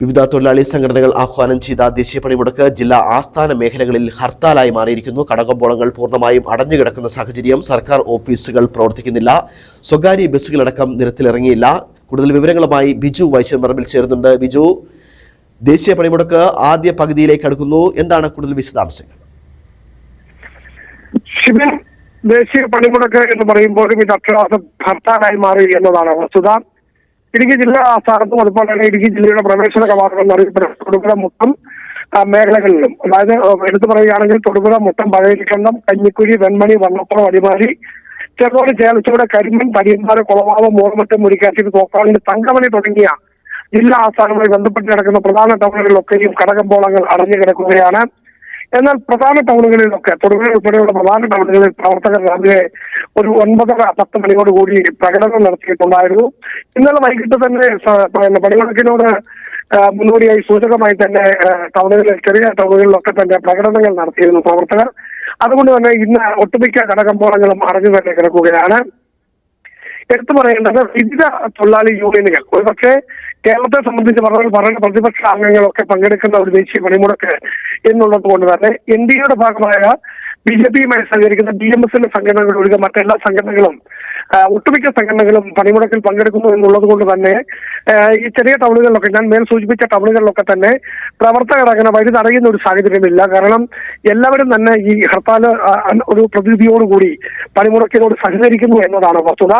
വിവിധ തൊഴിലാളി സംഘടനകൾ ആഹ്വാനം ചെയ്ത ദേശീയ പണിമുടക്ക് ജില്ലാ ആസ്ഥാന മേഖലകളിൽ ഹർത്താലായി മാറിയിരിക്കുന്നു. കടകമ്പോളങ്ങൾ പൂർണമായും അടഞ്ഞുകിടക്കുന്ന സാഹചര്യം സർക്കാർ ഓഫീസുകൾ പ്രവർത്തിക്കുന്നില്ല. സ്വകാര്യ ബസ്സുകളടക്കം നിരത്തിലിറങ്ങിയില്ല. കൂടുതൽ വിവരങ്ങളുമായി ബിജു വൈശ്വമറമ്പിൽ ചേരുന്നുണ്ട്. ബിജു ദേശീയ പണിമുടക്ക് ആദ്യ പകുതിയിലേക്ക് അടുക്കുന്നു. എന്താണ് കൂടുതൽ വിശദാംശങ്ങൾ? ദേശീയ പണിമുടക്ക് എന്ന് പറയുമ്പോഴും ഇത് അക്ഷരാസം ഹർത്താലായി മാറി എന്നതാണ് വസ്തുത ഇടുക്കി ജില്ലാ ആസ്ഥാനത്തും അതുപോലെ തന്നെ ഇടുക്കി ജില്ലയുടെ പ്രവേശന കവാടം എന്നറിയപ്പെടുന്ന തൊടുപുഴ മുട്ടം മേഖലകളിലും. അതായത് എടുത്തു പറയുകയാണെങ്കിൽ തൊടുപുഴ മുട്ടം പഴയരിക്കണ്ണം കഞ്ഞിക്കുഴി വെൺമണി വണ്ണപ്പുറം അടിമാലി ചെറുതോട് ചേർച്ചയുടെ കരിമൺ പരിയമ്പാറ കുളമാവ് മൂർമറ്റം മുരിക്കാശ്ശേരി തോക്കാളിന് തങ്കമണി തുടങ്ങിയ ജില്ലാ ആസ്ഥാനവുമായി ബന്ധപ്പെട്ട് കിടക്കുന്ന പ്രധാന ടൗണുകളിലൊക്കെയും കടകമ്പോളങ്ങൾ അടഞ്ഞു കിടക്കുകയാണ്. എന്നാൽ പ്രധാന ടൗണുകളിലൊക്കെ തൊടുപുഴ ഉൾപ്പെടെയുള്ള പ്രധാന ടൗണുകളിൽ പ്രവർത്തകർ രാവിലെ ഒരു ഒൻപതര പത്ത് മണിയോട് കൂടി പ്രകടനം നടത്തിയിട്ടുണ്ടായിരുന്നു. ഇന്നലെ വൈകിട്ട് തന്നെ പണിമുടക്കിനോട് മുന്നോടിയായി സൂചകമായി തന്നെ ടൗണുകളിൽ ചെറിയ ടൗണുകളിലൊക്കെ തന്നെ പ്രകടനങ്ങൾ നടത്തിയിരുന്നു പ്രവർത്തകർ. അതുകൊണ്ട് തന്നെ ഇന്ന് ഒട്ടുമിക്ക കടകമ്പോളങ്ങളും അടഞ്ഞു തന്നെ കിടക്കുകയാണ്. എടുത്തു പറയേണ്ടത് വിവിധ തൊഴിലാളി യൂണിയനുകൾ. ഒരുപക്ഷെ കേരളത്തെ സംബന്ധിച്ച് പറഞ്ഞാൽ പറയുന്ന പ്രതിപക്ഷ അംഗങ്ങളൊക്കെ പങ്കെടുക്കുന്ന ഒരു ദേശീയ പണിമുടക്ക് എന്നുള്ളത് കൊണ്ട് തന്നെ എൻ ഡി എയുടെ ഭാഗമായ ബി ജെ പിയുമായി സഹകരിക്കുന്ന ബി എം എസിന്റെ സംഘടനകൾ ഒഴികെ മറ്റെല്ലാ സംഘടനകളും ഒട്ടുമിക്ക സംഘടനകളും പണിമുടക്കിൽ പങ്കെടുക്കുന്നു എന്നുള്ളത് കൊണ്ട് തന്നെ ഈ ചെറിയ ടൗണുകളിലൊക്കെ ഞാൻ മേൽ സൂചിപ്പിച്ച ടൗണുകളിലൊക്കെ തന്നെ പ്രവർത്തകർ അങ്ങനെ വഴി തടയുന്ന ഒരു സാഹചര്യമില്ല. കാരണം എല്ലാവരും തന്നെ ഈ ഹർത്താൽ ഒരു പ്രതിനിധിയോടുകൂടി പണിമുടക്കിനോട് സഹകരിക്കുന്നു എന്നതാണ് വസ്തുത.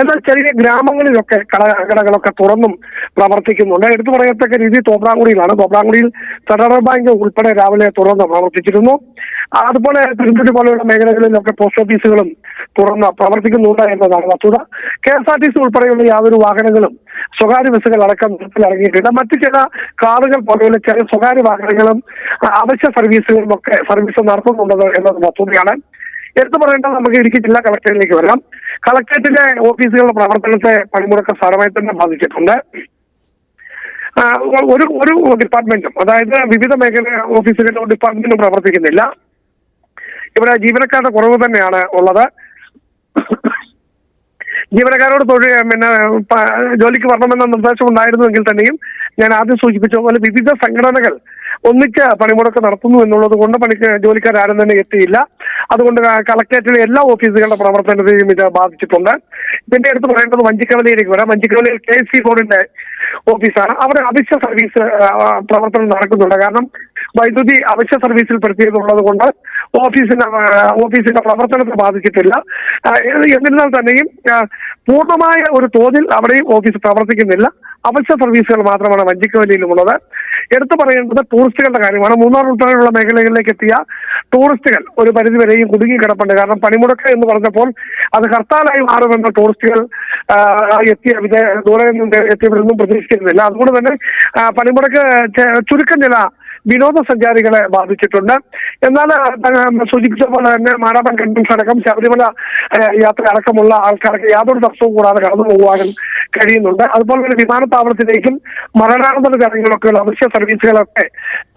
എന്നാൽ ചെറിയ ഗ്രാമങ്ങളിലൊക്കെ കട കടകളൊക്കെ തുറന്നും പ്രവർത്തിക്കുന്നുണ്ട്. എടുത്തു പറയത്തക്ക രീതി തോപ്രാങ്കുടിയിലാണ് തോപ്രാങ്കുടിയിൽ ഫെഡറൽ ബാങ്ക് ഉൾപ്പെടെ രാവിലെ തുറന്ന് പ്രവർത്തിച്ചിരുന്നു. അതുപോലെ തിരുപ്പതി പോലെയുള്ള മേഖലകളിലൊക്കെ പോസ്റ്റ് ഓഫീസുകളും തുറന്ന് പ്രവർത്തിക്കുന്നുണ്ട് എന്നതാണ് വസ്തുത. K S R T C ഉൾപ്പെടെയുള്ള യാതൊരു വാഹനങ്ങളും സ്വകാര്യ ബസ്സുകൾ അടക്കം നിർത്തിലിറങ്ങിയിട്ടില്ല. മറ്റു ചില കാറുകൾ പോലെയുള്ള ചില സ്വകാര്യ വാഹനങ്ങളും അവശ്യ സർവീസുകളും ഒക്കെ സർവീസ് നടത്തുന്നുണ്ട് എന്നത് വസ്തുതയാണ്. എടുത്തു പറയേണ്ടത് നമുക്ക് ഇടുക്കി ജില്ലാ കളക്ടറേറ്റിലേക്ക് വരാം. കളക്ടറേറ്റിലെ ഓഫീസുകളുടെ പ്രവർത്തനത്തെ പണിമുടക്കം സാരമായി തന്നെ ബാധിച്ചിട്ടുണ്ട്. ഒരു ഒരു ഡിപ്പാർട്ട്മെന്റും അതായത് വിവിധ മേഖല ഓഫീസുകളിലും ഡിപ്പാർട്ട്മെന്റും പ്രവർത്തിക്കുന്നില്ല. ഇവിടെ ജീവനക്കാരുടെ കുറവ് തന്നെയാണ് ഉള്ളത്. ജീവനക്കാരോട് തൊഴിൽ പിന്നെ ജോലിക്ക് വരണമെന്ന നിർദ്ദേശം ഉണ്ടായിരുന്നുവെങ്കിൽ തന്നെയും ഞാൻ ആദ്യം സൂചിപ്പിച്ച പോലെ വിവിധ സംഘടനകൾ ഒന്നിച്ച് പണിമുടക്ക് നടത്തുന്നു എന്നുള്ളത് കൊണ്ട് പണിക്ക് ജോലിക്കാരും തന്നെ എത്തിയില്ല. അതുകൊണ്ട് കളക്ടറേറ്റിലെ എല്ലാ ഓഫീസുകളുടെ പ്രവർത്തനത്തെയും ഇത് ബാധിച്ചിട്ടുണ്ട്. ഇതിന്റെ അടുത്ത് പറയേണ്ടത് വഞ്ചിക്കവലയിലേക്ക് വരാം. വഞ്ചിക്കവലയിൽ കെ സി ബോർഡിന്റെ ഓഫീസാണ്. അവിടെ അവശ്യ സർവീസ് പ്രവർത്തനം നടക്കുന്നുണ്ട്. കാരണം വൈദ്യുതി അവശ്യ സർവീസിൽ പെടുത്തിയതുള്ളത് കൊണ്ട് ഓഫീസിന്റെ ഓഫീസിന്റെ പ്രവർത്തനത്തെ ബാധിച്ചിട്ടില്ല. എന്നിരുന്നാൽ തന്നെയും പൂർണമായ ഒരു തോതിൽ അവിടെയും ഓഫീസ് പ്രവർത്തിക്കുന്നില്ല. അവശ്യ സർവീസുകൾ മാത്രമാണ് വഞ്ചിക്കവലിയിലുമുള്ളത് എടുത്തു പറയേണ്ടത് ടൂറിസ്റ്റുകളുടെ കാര്യമാണ്. മൂന്നാർ ഉൾപ്പെടെയുള്ള മേഖലകളിലേക്ക് എത്തിയ ടൂറിസ്റ്റുകൾ ഒരു പരിധി വരെയും കുടുങ്ങി കിടപ്പുണ്ട്. കാരണം പണിമുടക്ക് എന്ന് പറഞ്ഞപ്പോൾ അത് ഹർത്താലായി മാറുമെന്ന് ടൂറിസ്റ്റുകൾ എത്തിയ ദൂരെ നിന്ന് എത്തിയവരൊന്നും പ്രതീക്ഷിക്കുന്നില്ല അതുകൊണ്ട് തന്നെ പണിമുടക്ക് ചുരുക്കം ചില വിനോദസഞ്ചാരികളെ ബാധിച്ചിട്ടുണ്ട്. എന്നാൽ സൂചിപ്പിച്ച പോലെ തന്നെ മാടാമ്പൻ കൺവെൻഷൻ അടക്കം ശബരിമല യാത്ര അടക്കമുള്ള ആൾക്കാർക്ക് യാതൊരു തടസ്സവും കൂടാതെ കടന്നു പോകുവാനും കഴിയുന്നുണ്ട്. അതുപോലെ തന്നെ വിമാനത്താവളത്തിലേക്കും മരണാനന്തര ചടങ്ങുകളൊക്കെ അവശ്യ സർവീസുകളൊക്കെ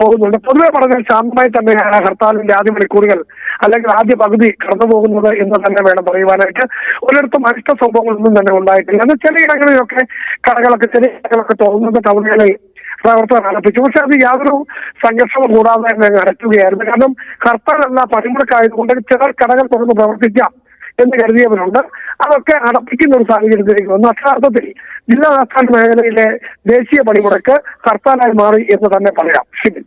പോകുന്നുണ്ട്. പൊതുവെ പറഞ്ഞാൽ ശാന്തമായി തന്നെയാണ് ഹർത്താലിന്റെ ആദ്യ മണിക്കൂറുകൾ അല്ലെങ്കിൽ ആദ്യ പകുതി കടന്നു പോകുന്നത് എന്ന് തന്നെ വേണം പറയുവാനായിട്ട് ഒരിടത്തും അനിഷ്ട സംഭവങ്ങളൊന്നും തന്നെ ഉണ്ടായിട്ടില്ല. എന്നാൽ ചിലയിടങ്ങളിലൊക്കെ കടകളൊക്കെ ചെറിയ കടകളൊക്കെ തുറന്നത് ടൗണുകളിൽ പ്രവർത്തനം ആരംഭിച്ചു. പക്ഷെ അത് യാതൊരു സംഘർഷവും കൂടാതെ തന്നെ അടയ്ക്കുകയായിരുന്നു. കാരണം എന്ന പണിമുടക്കായതുകൊണ്ട് ചിലർ കടകൾ തുറന്ന് പ്രവർത്തിക്കാം. എന്ന് കരുതിയവരുണ്ട്. അതൊക്കെ അടപ്പിക്കുന്ന ഒരു സാഹചര്യത്തിലേക്ക് വന്നു. അക്ഷരാർത്ഥത്തിൽ ജില്ലാ ആസ്ഥാന മേഖലയിലെ ദേശീയ പണിമുടക്ക് ഹർത്താലായി മാറി എന്ന് തന്നെ പറയാം. ഷിബിൻ.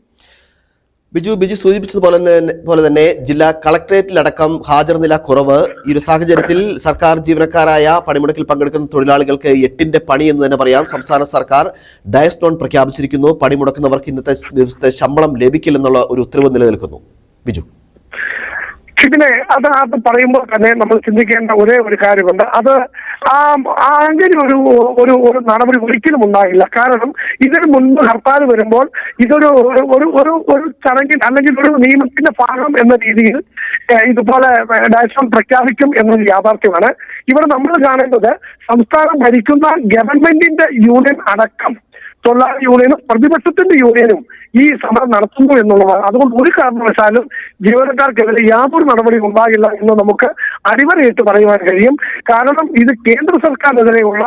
ബിജു ബിജു സൂചിപ്പിച്ചതുപോലെ തന്നെ പോലെ തന്നെ ജില്ലാ കളക്ടറേറ്റിലടക്കം ഹാജർ നില കുറവ്. ഈ ഒരു സാഹചര്യത്തിൽ സർക്കാർ ജീവനക്കാരായ പണിമുടക്കിൽ പങ്കെടുക്കുന്ന തൊഴിലാളികൾക്ക് എട്ടിന്റെ പണി എന്ന് തന്നെ പറയാം. സംസ്ഥാന സർക്കാർ ഡയസ്നോൺ പ്രഖ്യാപിച്ചിരിക്കുന്നു. പണിമുടക്കുന്നവർക്ക് ഇന്നത്തെ ദിവസത്തെ ശമ്പളം ലഭിക്കില്ലെന്നുള്ള ഒരു ഉത്തരവ് നിലനിൽക്കുന്നു. ബിജു. ഇതിനെ അത് അത് പറയുമ്പോൾ തന്നെ നമ്മൾ ചിന്തിക്കേണ്ട ഒരേ ഒരു കാര്യമുണ്ട്. അത് ആ അങ്ങനെ ഒരു ഒരു നടപടി ഒരിക്കലും ഉണ്ടാകില്ല കാരണം ഇതിന് മുൻപ് ഹർത്താൽ വരുമ്പോൾ ഇതൊരു ഒരു ഒരു ഒരു ചടങ്ങിൽ അല്ലെങ്കിൽ ഒരു നിയമത്തിന്റെ ഭാഗം എന്ന രീതിയിൽ ഇതുപോലെ ഡയറക്ഷൻ പ്രഖ്യാപിക്കും എന്നൊരു യാഥാർത്ഥ്യമാണ്. ഇവിടെ നമ്മൾ കാണേണ്ടത് സംസ്ഥാനം ഭരിക്കുന്ന ഗവൺമെന്റിന്റെ യൂണിയൻ അടക്കം. തൊഴിലാളി യൂണിയനും പ്രതിപക്ഷത്തിന്റെ യൂണിയനും ഈ സമരം നടത്തുന്നു എന്നുള്ളതാണ്. അതുകൊണ്ട് ഒരു കാരണവശാലും ജീവനക്കാർക്കെതിരെ യാതൊരു നടപടിയും ഉണ്ടാകില്ല എന്ന് നമുക്ക് അടിവരയിട്ട് പറയുവാൻ കഴിയും. കാരണം ഇത് കേന്ദ്ര സർക്കാരിനെതിരെയുള്ള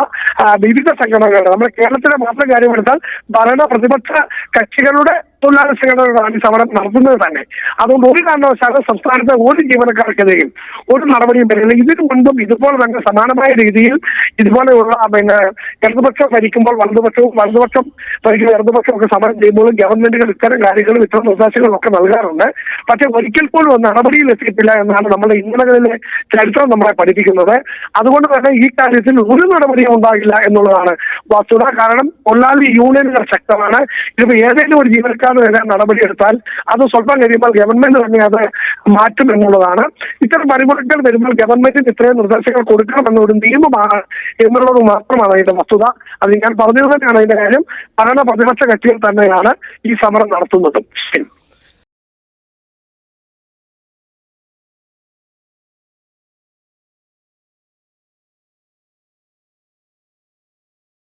വിവിധ സംഘടനകൾ നമ്മുടെ കേരളത്തിലെ മാത്രം കാര്യമെടുത്താൽ ഭരണ പ്രതിപക്ഷ കക്ഷികളുടെ തൊഴിലാളി സംഘടനകളാണ് ഈ സമരം നടത്തുന്നത് തന്നെ. അതുകൊണ്ട് ഒരു കാരണവശാലും സംസ്ഥാനത്തെ ഒരു ജീവനക്കാർക്കെതിരെയും ഒരു നടപടിയും വരില്ല. ഇതിനു മുൻപും ഇതുപോലെ തന്നെ സമാനമായ രീതിയിൽ ഇതുപോലെയുള്ള പിന്നെ ഇടതുപക്ഷം ഭരിക്കുമ്പോൾ വലതുപക്ഷവും വലതുപക്ഷം ഭരിക്കുന്ന ഇടതുപക്ഷം ഒക്കെ സമരം ചെയ്യുമ്പോൾ ഗവൺമെന്റുകൾ ഇത്തരം കാര്യങ്ങളും ഇത്തരം നിർദ്ദേശങ്ങളും ഒക്കെ നൽകാറുണ്ട്. പക്ഷെ ഒരിക്കൽ പോലും നടപടിയിൽ എത്തിയിട്ടില്ല എന്നാണ് നമ്മുടെ ഇന്നലകളിലെ ചരിത്രം നമ്മളെ പഠിപ്പിക്കുന്നത്. അതുകൊണ്ട് തന്നെ ഈ കാര്യത്തിൽ ഒരു നടപടിയും ഉണ്ടാകില്ല എന്നുള്ളതാണ് വസ്തുത കാരണം തൊഴിലാളി യൂണിയനുകൾ ശക്തമാണ്. ഇതിപ്പോ ഏതെങ്കിലും ഒരു ജീവനക്കാരനെതിരെ നടപടി എടുത്താൽ അത് സ്വല്പം കഴിയുമ്പോൾ ഗവൺമെന്റ് തന്നെ അത് മാറ്റും എന്നുള്ളതാണ്. ഇത്തരം പരിമുറകൾ വരുമ്പോൾ ഗവൺമെന്റിന് ഇത്രയും നിർദ്ദേശങ്ങൾ കൊടുക്കണമെന്ന ഒരു നിയമമാണ് എന്നുള്ളത് മാത്രമാണ് അതിന്റെ വസ്തുത. അത് ഞാൻ പറഞ്ഞത് തന്നെയാണ് അതിന്റെ കാര്യം. ഭരണ പ്രതിപക്ഷ കക്ഷികൾ തന്നെയാണ് ഈ സമരം നടത്തുന്നതും.